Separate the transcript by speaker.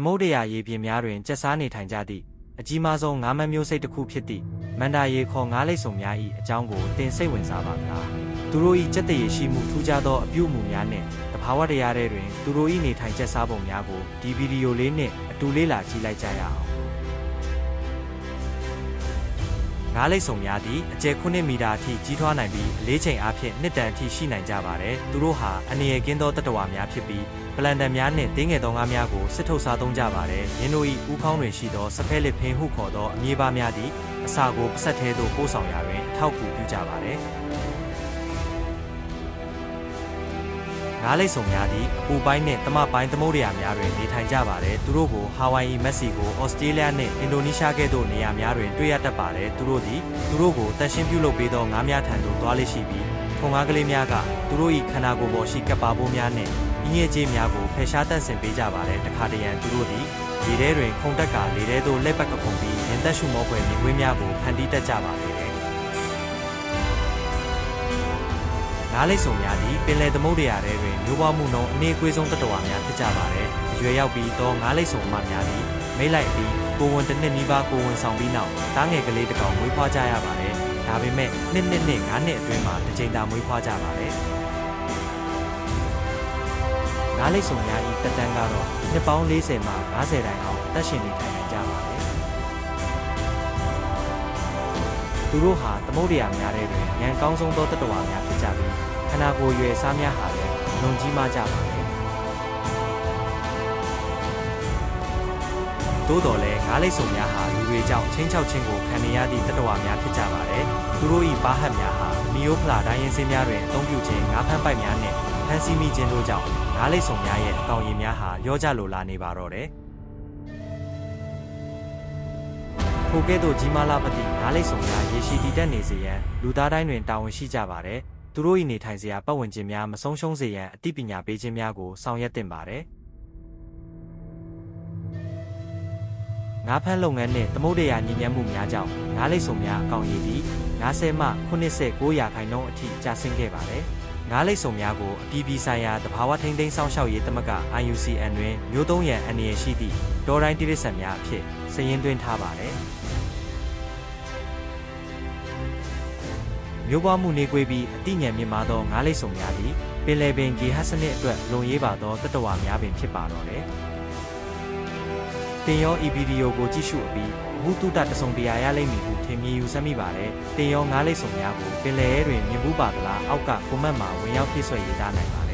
Speaker 1: သမုဒ္ဒရာရေပြင်များတွင်ကျက်စားနေထိုင်ကြသည့်အကြီးမားဆုံးငါးမန်းမျိုးစိတ်တစ်ခုဖြစ်သည့်မန္တာရေခေါ်ငါးလိပ်စုံများ၏အကြောင်းကိုတင်စိတ်ဝင်စားပါကလားသူတို့၏စက်တရေရှိမှုထူးခြားသောအပြုအမူများနှင့်တဘာဝတရားတွေတွင်သူတို့၏နေထိုင်ကျက်စားပုံများကိုဒီဗီဒီယိုလေးနှင့်အတူလေ့လာကြည့်လိုက်ကြရအောင် ငါးလိပ်စုံများသည့်အကျယ်9မီတာအထိကြီးထွားနိုင်ပြီးအလေးချိန်အားဖြင့်နှစ်တန်အထိရှိနိုင်ကြပါတယ်။သူတို့ဟာအနေရကင်းသောတတ္တဝါများဖြစ်ပြီးပလန်တန်များနှင့်တင်းငယ်သောငါးများကိုစစ်ထုတ်စားသုံးကြပါတယ်။ရင်းတို့၏ဥခေါင်းတွင်ရှိသောစဖဲလစ်ဖင်းဟုခေါ်သောအမြေပါများသည့်အစာကိုပစက်သေးသို့ပို့ဆောင်ရာတွင်အထောက်အကူပြုကြပါတယ်။ ငါးလိပ်စုံများသည့်အပူပိုင်းနှင့်တမပိုင်းသမုဒ္ဒရာများတွင်နေထိုင်ကြပါတယ်။သူတို့ကိုဟာဝိုင်အီမက္ကဆီကိုဩစတြေးလျနှင့်အင်ဒိုနီးရှားကဲ့သို့နေရာများတွင်တွေ့ရတတ်ပါတယ်။သူတို့သည်သူတို့ကိုတန်ရှင်းပြုလုပ်ပေးသောငါးများထံသို့သွားလေ့ရှိပြီးထုံငါးကလေးများကသူတို့၏ခန္ဓာကိုယ်ပေါ်ရှိကပ်ပါပိုးများနှင့်အငြင်းကြေးများကိုဖယ်ရှားတတ်ဆင်ပေးကြပါတယ်။တခါတရံသူတို့သည်ရေထဲတွင်ခုန်တက်ကလေထဲသို့လက်ပတ်ကခုန်ပြီးရင်သက်ရှုမောဖွယ်မြင်ကွင်းများကိုဖန်တီးတတ်ကြပါလေတယ်။ ငါးလိပ်စုံများသည်ပင်လယ်သမုဒ္ဒရာထဲတွင်မျိုးပွားမှုနှုန်းအနေအကွေးဆုံးတတ္တဝါများဖြစ်ကြပါသည်။အရွယ်ရောက်ပြီးသောငါးလိပ်စုံအမများသည်မိတ်လိုက်ပြီးကိုဝန်တစ်နှစ်နီးပါးကိုဝန်ဆောင်ပြီးနောက်တားငယ်ကလေးတစ်ကောင်မွေးဖွားကြရပါတယ်။ဒါပေမဲ့နှစ်နှစ်နှစ်ငါးနှစ်အတွင်းမှာတစ်ကြိမ်သာမွေးဖွားကြပါတယ်။ငါးလိပ်စုံများ၏တက်တန်းကတော့နှစ်ပေါင်း40မှ50တိုင်အောင်အသက်ရှင်နေထိုင်နိုင်ကြပါတယ်။ သူတို့ဟာသမုဒ္ဒရာများထဲတွင်ဉာဏ်ကောင်းဆုံးသောတတ္တဝါများဖြစ်ကြပြီးခန္ဓာကိုယ်ရွယ်စားများဟာလည်းလွန်ကြီးမားကြပါတယ်။သို့တော်လည်းငါးလိပ်စုံများဟာလူတွေကြောင့်ချင်းချောက်ချင်းကိုခံနေရသည့်တတ္တဝါများဖြစ်ကြပါတယ်။သူတို့၏ပါဟတ်များဟာမီယိုဖလာတိုင်းရင်စင်းများတွင်အသုံးပြုခြင်းငါးဖမ်းပိုက်များနှင့်ဖမ်းဆီးမိခြင်းတို့ကြောင့်ငါးလိပ်စုံများရဲ့အကောင်ရည်များဟာရောကြလိုလာနေပါတော့တယ်။ ထိုကဲ့သို့ကြီးမားလာပသည့်ငါးလိပ်စုံများရေရှိတည်တက်နေစေရန်လူသားတိုင်းတွင်တာဝန်ရှိကြပါတယ်။သူတို့၏နေထိုင်စရာပတ်ဝန်းကျင်များမဆုံးရှုံးစေရန်အသိပညာပေးခြင်းများကိုဆောင်ရွက်တင်ပါတယ်။ငါးဖမ်းလုပ်ငန်းနှင့်သမုဒ္ဒရာညီညွတ်မှုများကြောင့်ငါးလိပ်စုံများအကောင်ရည်သည်90မှ89ရာခိုင်နှုန်းအထိကျဆင်းခဲ့ပါတယ်။ငါးလိပ်စုံများကိုအပြည်ပြည်ဆိုင်ရာတဘာဝထိန်းသိမ်းဆောင်ရှောက်ရေးသမဂ္ဂ IUCN တွင်မျိုးသုံးရန်အန္တရာယ်ရှိသည့်တောတိုင်းတိရစ္ဆာန်များအဖြစ်စာရင်းသွင်းထားပါတယ်။ မျိုးပွားမှုနေကွေးပြီးအတိညာဉ်မြင့်မားသောငါးလိပ်စုံများသည်ပင်လယ်ပင်ဂေဟစနစ်အတွက်လုံရေးပါသောတတ္တဝါများပင်ဖြစ်ပါတော့တယ်။တင်ရောဤဗီဒီယိုကိုကြည့်ရှုအပြီးအမှုတုတတဆုံတရားရလိမ့်မည်ဟုထင်မြင်ယူဆမိပါတယ်။တင်ရောငါးလိပ်စုံများကိုပင်လယ်ရဲတွင်မြင်ဘူးပါသလားအောက်ကကွန်မန့်မှာဝင်ရောက်ဖြည့်ဆွဲရေးသားနိုင်ပါ